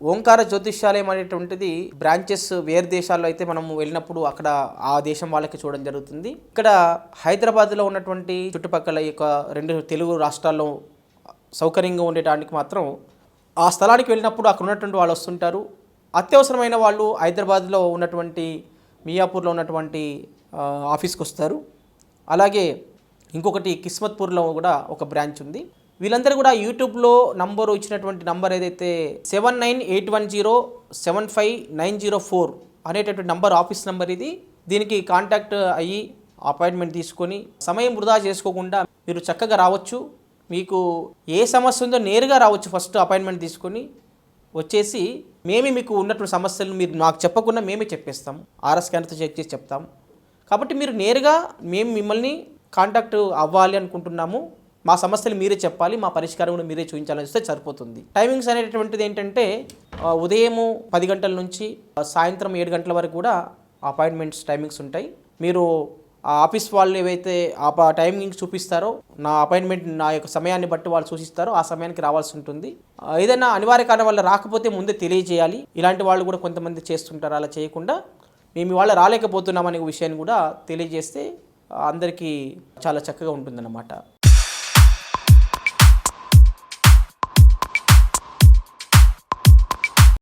ఓంకార జ్యోతిష్యాలయం అనేటువంటిది బ్రాంచెస్ వేరే దేశాల్లో అయితే మనం వెళ్ళినప్పుడు అక్కడ ఆ దేశం వాళ్ళకి చూడడం జరుగుతుంది. ఇక్కడ హైదరాబాద్లో ఉన్నటువంటి చుట్టుపక్కల ఈ యొక్క రెండు తెలుగు రాష్ట్రాల్లో సౌకర్యంగా ఉండేటానికి మాత్రం ఆ స్థలానికి వెళ్ళినప్పుడు అక్కడ ఉన్నటువంటి వాళ్ళు వస్తుంటారు. అత్యవసరమైన వాళ్ళు హైదరాబాద్లో ఉన్నటువంటి మియాపూర్లో ఉన్నటువంటి ఆఫీస్కి వస్తారు. అలాగే ఇంకొకటి కిస్మత్పూర్లో కూడా ఒక బ్రాంచ్ ఉంది. వీళ్ళందరూ కూడా యూట్యూబ్లో నంబరు ఇచ్చినటువంటి నంబర్ ఏదైతే seven nine eight one zero seven five nine zero four అనేటటువంటి నంబర్ ఆఫీస్ నంబర్ ఇది. దీనికి కాంటాక్ట్ అయ్యి అపాయింట్మెంట్ తీసుకొని సమయం వృధా చేసుకోకుండా మీరు చక్కగా రావచ్చు. మీకు ఏ సమస్య ఉందో నేరుగా రావచ్చు ఫస్ట్ అపాయింట్మెంట్ తీసుకొని వచ్చేసి మేమే మీకు ఉన్నటువంటి సమస్యలను మీరు నాకు చెప్పకుండా మేమే చెప్పేస్తాం. ఆర్ఎస్ స్కాన్తో చెక్ చేసి చెప్తాం. కాబట్టి మీరు నేరుగా మేము మిమ్మల్ని కాంటాక్ట్ అవ్వాలి అనుకుంటున్నాము. మా సమస్యలు మీరే చెప్పాలి మా పరిష్కారం కూడా మీరే చూపించాలని వస్తే సరిపోతుంది. టైమింగ్స్ అనేటటువంటిది ఏంటంటే ఉదయము పది గంటల నుంచి సాయంత్రం ఏడు గంటల వరకు కూడా అపాయింట్మెంట్స్ టైమింగ్స్ ఉంటాయి. మీరు ఆ ఆఫీస్ వాళ్ళు ఏవైతే ఆ టైమింగ్ చూపిస్తారో నా అపాయింట్మెంట్ నా యొక్క సమయాన్ని బట్టి వాళ్ళు సూచిస్తారో ఆ సమయానికి రావాల్సి ఉంటుంది. ఏదైనా అనివార్య కారణం వల్ల రాకపోతే ముందే తెలియజేయాలి. ఇలాంటి వాళ్ళు కూడా కొంతమంది చేస్తుంటారు అలా చేయకుండా. మేము ఇవాళ రాలేకపోతున్నామనే విషయాన్ని కూడా తెలియజేస్తే అందరికీ చాలా చక్కగా ఉంటుందన్నమాట.